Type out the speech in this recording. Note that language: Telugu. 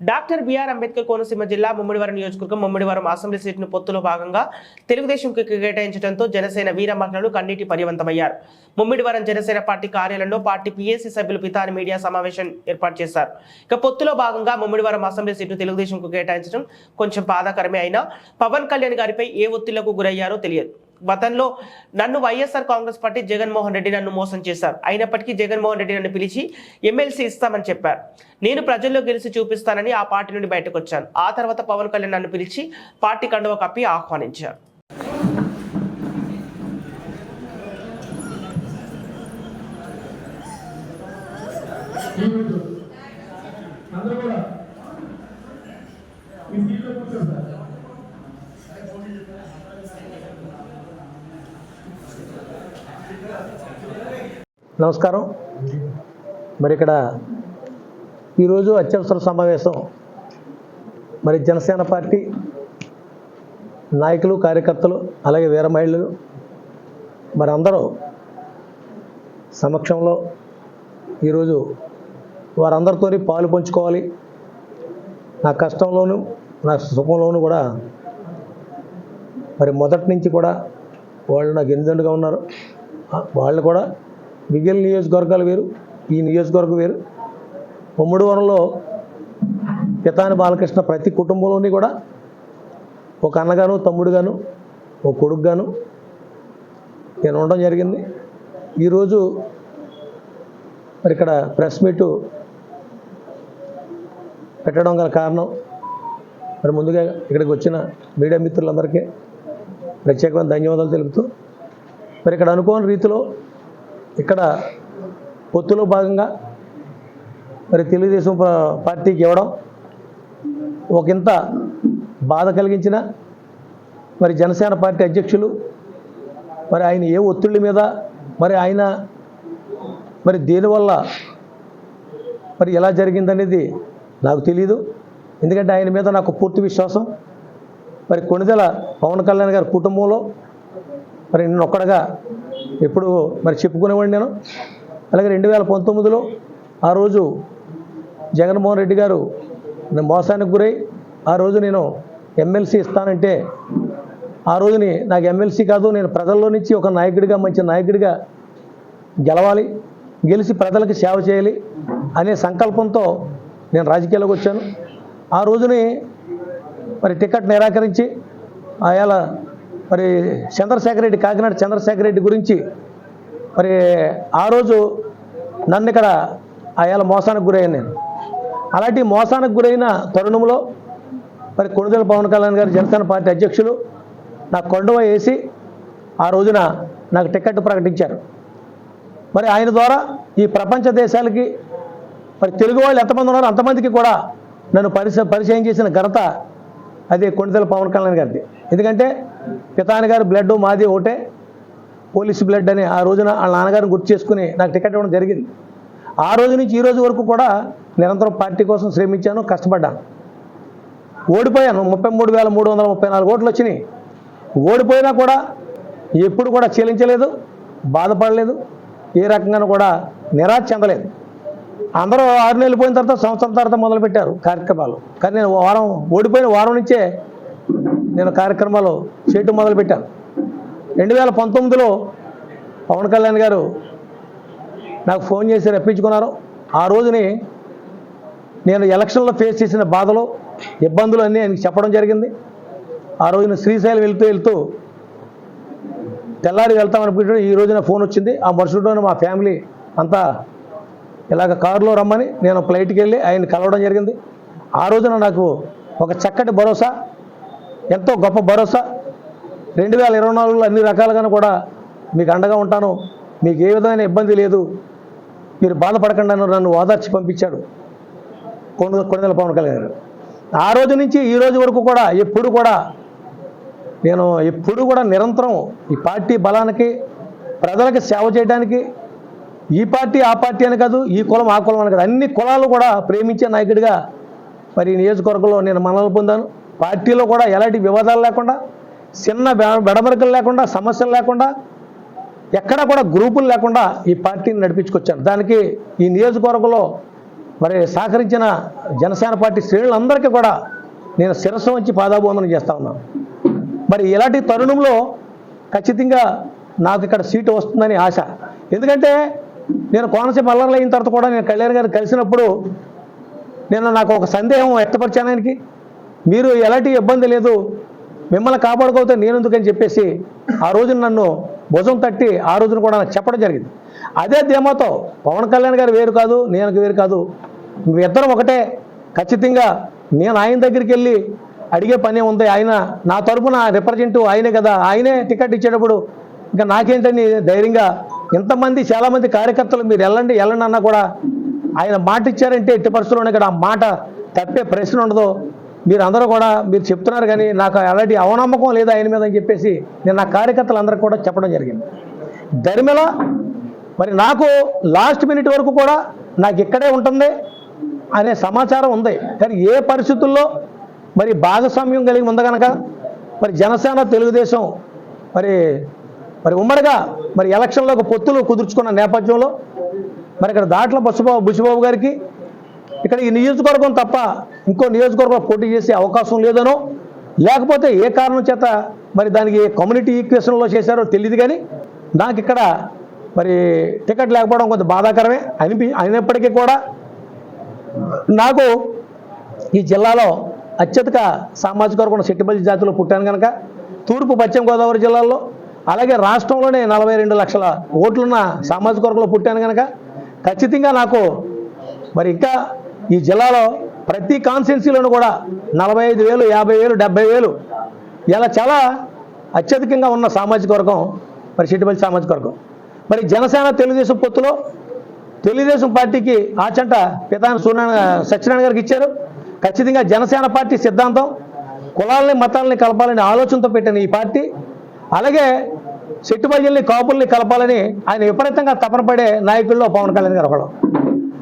డాక్టర్ బిఆర్ అంబేద్కర్ కోనసీమ జిల్లా ముమ్మిడివరం నియోజకవర్గం ముమ్మిడివరం అసెంబ్లీ సీట్ను పొత్తులో భాగంగా తెలుగుదేశంకి కేటాయించడంతో జనసేన వీర మహిళలు కన్నీటి పర్యవంతమయ్యారు. ముమ్మిడివరం జనసేన పార్టీ కార్యాలయంలో పార్టీ పీఏసీ సభ్యులు పితాని మీడియా సమావేశం ఏర్పాటు చేశారు. ఇక పొత్తులో భాగంగా ముమ్మిడివరం అసెంబ్లీ సీట్ను తెలుగుదేశంకు కేటాయించడం కొంచెం బాధాకరమే అయినా పవన్ కళ్యాణ్ గారిపై ఏ ఒత్తిళ్ళకు గురయ్యారో తెలియదు. గతంలో నన్ను వైఎస్ఆర్ కాంగ్రెస్ పార్టీ జగన్మోహన్ రెడ్డి నన్ను మోసం చేశారు. అయినప్పటికీ జగన్మోహన్ రెడ్డి నన్ను పిలిచి ఎమ్మెల్సీ ఇస్తామని చెప్పారు. నేను ప్రజల్లో గెలిచి చూపిస్తానని ఆ పార్టీ నుండి బయటకు వచ్చాను. ఆ తర్వాత పవన్ కళ్యాణ్ నన్ను పిలిచి పార్టీ కండువ కప్పి ఆహ్వానించారు. అందరూ కూడా నమస్కారం. మరి ఇక్కడ ఈరోజు అత్యవసర సమావేశం. మరి జనసేన పార్టీ నాయకులు కార్యకర్తలు అలాగే వీర మహిళలు మరి అందరూ సమక్షంలో ఈరోజు వారందరితో పాలు పంచుకోవాలి. నా కష్టంలోనూ నా సుఖంలోనూ కూడా మరి మొదటి నుంచి కూడా వాళ్ళు నాకు ఎన్నిదండుగా ఉన్నారు. వాళ్ళు కూడా మిగిలిన నియోజకవర్గాలు వేరు ఈ నియోజకవర్గం వేరు. ఉమ్మడివరంలో పితాని బాలకృష్ణ ప్రతి కుటుంబంలోని కూడా ఒక అన్నగాను తమ్ముడుగాను ఒక కొడుకుగాను నేను ఉండడం జరిగింది. ఈరోజు మరి ఇక్కడ ప్రెస్ మీటు పెట్టడం గల కారణం మరి ముందుగా ఇక్కడికి వచ్చిన మీడియా మిత్రులందరికీ ప్రత్యేకమైన ధన్యవాదాలు తెలుపుతూ మరి ఇక్కడ అనుకోని రీతిలో ఇక్కడ పొత్తులో భాగంగా మరి తెలుగుదేశం పార్టీకి ఇవ్వడం ఒకంత బాధ కలిగించిన మరి జనసేన పార్టీ అధ్యక్షులు మరి ఆయన ఏ ఒత్తిళ్ళ మీద మరి ఆయన మరి దేనివల్ల మరి ఎలా జరిగిందనేది నాకు తెలియదు ఎందుకంటే ఆయన మీద నాకు పూర్తి విశ్వాసం. మరి కొణిదెల పవన్ కళ్యాణ్ గారి కుటుంబంలో మరి నేను ఒక్కడగా ఎప్పుడు మరి చెప్పుకునేవాడిని నేను? అలాగే రెండు వేల పంతొమ్మిదిలో ఆ రోజు జగన్మోహన్ రెడ్డి గారు నేను మోసానికి గురై ఆ రోజు నేను ఎమ్మెల్సీ ఇస్తానంటే ఆ రోజుని నాకు ఎమ్మెల్సీ కాదు నేను ప్రజల్లో నుంచి ఒక నాయకుడిగా మంచి నాయకుడిగా గెలవాలి గెలిచి ప్రజలకు సేవ చేయాలి అనే సంకల్పంతో నేను రాజకీయాల్లోకి వచ్చాను. ఆ రోజుని మరి టికెట్ నిరాకరించి ఆయాల మరి చంద్రశేఖర రెడ్డి కాకినాడ చంద్రశేఖర రెడ్డి గురించి మరి ఆ రోజు నన్ను ఇక్కడ ఆయాల మోసానికి గురయ్యాను నేను. అలాంటి మోసానికి గురైన తరుణంలో మరి కొనుదల పవన్ కళ్యాణ్ గారు జనసేన పార్టీ అధ్యక్షులు నా కొండవ వేసి ఆ రోజున నాకు టికెట్ ప్రకటించారు. మరి ఆయన ద్వారా ఈ ప్రపంచ దేశాలకి మరి తెలుగు వాళ్ళు ఎంతమంది ఉన్నారో అంతమందికి కూడా నన్ను పరిచయం చేసిన ఘనత అది కొండదల పవన్ కళ్యాణ్ గారిది. ఎందుకంటే పితాని గారి బ్లడ్ మాది ఒకటే. పోలీసు బ్లడ్ అని ఆ రోజున వాళ్ళ నాన్నగారిని గుర్తు చేసుకుని నాకు టికెట్ ఇవ్వడం జరిగింది. ఆ రోజు నుంచి ఈ రోజు వరకు కూడా నిరంతరం పార్టీ కోసం శ్రమించాను కష్టపడ్డాను. ఓడిపోయాను. ముప్పై మూడు వేల మూడు వందల ముప్పై నాలుగు ఓట్లు వచ్చినాయి. ఓడిపోయినా కూడా ఎప్పుడు కూడా చెల్లించలేదు బాధపడలేదు ఏ రకంగానూ కూడా నిరాశ చెందలేదు. అందరూ ఆరు నెలలు పోయిన తర్వాత సంవత్సరం తర్వాత మొదలుపెట్టారు కార్యక్రమాలు. కానీ నేను వారం ఓడిపోయిన వారం నుంచే నేను కార్యక్రమాలు చేయటం మొదలుపెట్టాను రెండు వేల పంతొమ్మిదిలో పవన్ కళ్యాణ్ గారు నాకు ఫోన్ చేసి రప్పించుకున్నారు. ఆ రోజుని నేను ఎలక్షన్లో ఫేస్ చేసిన బాధలు ఇబ్బందులు అన్నీ ఆయనకి చెప్పడం జరిగింది. ఆ రోజున శ్రీశైలం వెళ్తూ వెళ్తూ తెల్లారి వెళ్తాం అనుకుంటే ఈ రోజున ఫోన్ వచ్చింది. ఆ మరుసటి మా ఫ్యామిలీ అంతా ఇలాగ కారులో రమ్మని నేను ఫ్లైట్కి వెళ్ళి ఆయన కలవడం జరిగింది. ఆ రోజున నాకు ఒక చక్కటి భరోసా ఎంతో గొప్ప భరోసా రెండు వేల ఇరవై నాలుగులో అన్ని రకాలుగాను కూడా మీకు అండగా ఉంటాను. మీకు ఏ విధమైన ఇబ్బంది లేదు. మీరు బాధపడకుండా అని నన్ను ఓదార్చి పంపించాడు కొండ కొండల పవన్ కళ్యాణ్ గారు. ఆ రోజు నుంచి ఈ రోజు వరకు కూడా ఎప్పుడు కూడా నేను ఎప్పుడు కూడా నిరంతరం ఈ పార్టీ బలానికి ప్రజలకు సేవ చేయడానికి ఈ పార్టీ ఆ పార్టీ అని కాదు ఈ కులం ఆ కులం అని కాదు అన్ని కులాలు కూడా ప్రేమించే నాయకుడిగా మరి నియోజకవర్గంలో నేను మనల్ని పొందాను. పార్టీలో కూడా ఎలాంటి వివాదాలు లేకుండా చిన్న బె- లేకుండా సమస్యలు లేకుండా ఎక్కడ కూడా గ్రూపులు లేకుండా ఈ పార్టీని నడిపించుకొచ్చాను. దానికి ఈ నియోజకవర్గంలో మరి సహకరించిన జనసేన పార్టీ శ్రేణులందరికీ కూడా నేను శిరస్సు వచ్చి పాదాభివందనం చేస్తా ఉన్నాను. మరి ఇలాంటి తరుణంలో ఖచ్చితంగా నాకు ఇక్కడ సీటు వస్తుందని ఆశ. ఎందుకంటే నేను కోనసీమ అల్లర్లు అయిన తర్వాత కూడా నేను కళ్యాణ్ గారిని కలిసినప్పుడు నేను నాకు ఒక సందేహం వ్యక్తపరిచాను ఆయనకి. మీరు ఎలాంటి ఇబ్బంది లేదు మిమ్మల్ని కాపాడుకోతే నేను ఎందుకని చెప్పేసి ఆ రోజున నన్ను భుజం తట్టి ఆ రోజున కూడా నాకు చెప్పడం జరిగింది. అదే ధీమాతో పవన్ కళ్యాణ్ గారు వేరు కాదు నేను వేరు కాదు. మీ ఇద్దరం ఒకటే. ఖచ్చితంగా నేను ఆయన దగ్గరికి వెళ్ళి అడిగే పని ఉంది. ఆయన నా తరపున రిప్రజెంట్ ఆయనే కదా. ఆయనే టికెట్ ఇచ్చేటప్పుడు ఇంకా నాకేంటని ధైర్యంగా ఇంతమంది చాలామంది కార్యకర్తలు మీరు వెళ్ళండి వెళ్ళండి అన్నా కూడా ఆయన మాట ఇచ్చారంటే ఎట్టి పరిస్థితుల్లో ఇక్కడ ఆ మాట తప్పే ప్రశ్న ఉండదు. మీరు అందరూ కూడా మీరు చెప్తున్నారు కానీ నాకు అలాంటి అవనమ్మకం లేదు ఆయన మీద అని చెప్పేసి నేను నా కార్యకర్తలందరికీ కూడా చెప్పడం జరిగింది. ధర్మిల మరి నాకు లాస్ట్ మినిట్ వరకు కూడా నాకు ఇక్కడే ఉంటుంది అనే సమాచారం ఉంది. కానీ ఏ పరిస్థితుల్లో మరి భాగస్వామ్యం కలిగి ఉంది కనుక మరి జనసేన తెలుగుదేశం మరి మరి ఉమ్మడిగా మరి ఎలక్షన్లో పొత్తులు కుదుర్చుకున్న నేపథ్యంలో మరి ఇక్కడ దాంట్లో బుసుబాబు బుచ్చిబాబు గారికి ఇక్కడ ఈ నియోజకవర్గం తప్ప ఇంకో నియోజకవర్గం పోటీ చేసే అవకాశం లేదనో లేకపోతే ఏ కారణం చేత మరి దానికి కమ్యూనిటీ ఈక్వేషన్లో చేశారో తెలియదు కానీ నాకు ఇక్కడ మరి టికెట్ లేకపోవడం కొంచెం బాధాకరమే. అనిపి అయినప్పటికీ కూడా నాకు ఈ జిల్లాలో అత్యధిక సామాజిక వర్గం శెట్టిపల్లి జాతిలో పుట్టాను కనుక తూర్పు పశ్చిమ గోదావరి జిల్లాల్లో అలాగే రాష్ట్రంలోనే నలభై రెండు లక్షల ఓట్లున్న సామాజిక వర్గంలో పుట్టాను కనుక ఖచ్చితంగా నాకు మరి ఇంకా ఈ జిల్లాలో ప్రతి కాన్స్టిట్యున్సీలోనూ కూడా నలభై ఐదు వేలు యాభై వేలు డెబ్బై వేలు ఇలా చాలా అత్యధికంగా ఉన్న సామాజిక వర్గం మరి శెట్టిపల్లి సామాజిక వర్గం. మరి జనసేన తెలుగుదేశం పొత్తులో తెలుగుదేశం పార్టీకి ఆచంట పితాని సూర్యనారాయణ సత్యనారాయణ గారికి ఇచ్చారు. ఖచ్చితంగా జనసేన పార్టీ సిద్ధాంతం కులాలని మతాలని కలపాలని ఆలోచనతో పెట్టిన ఈ పార్టీ. అలాగే చెట్టుబజల్ని కాపుల్ని కలపాలని ఆయన విపరీతంగా తపన పడే నాయకుల్లో పవన్ కళ్యాణ్ గారు ఒకడు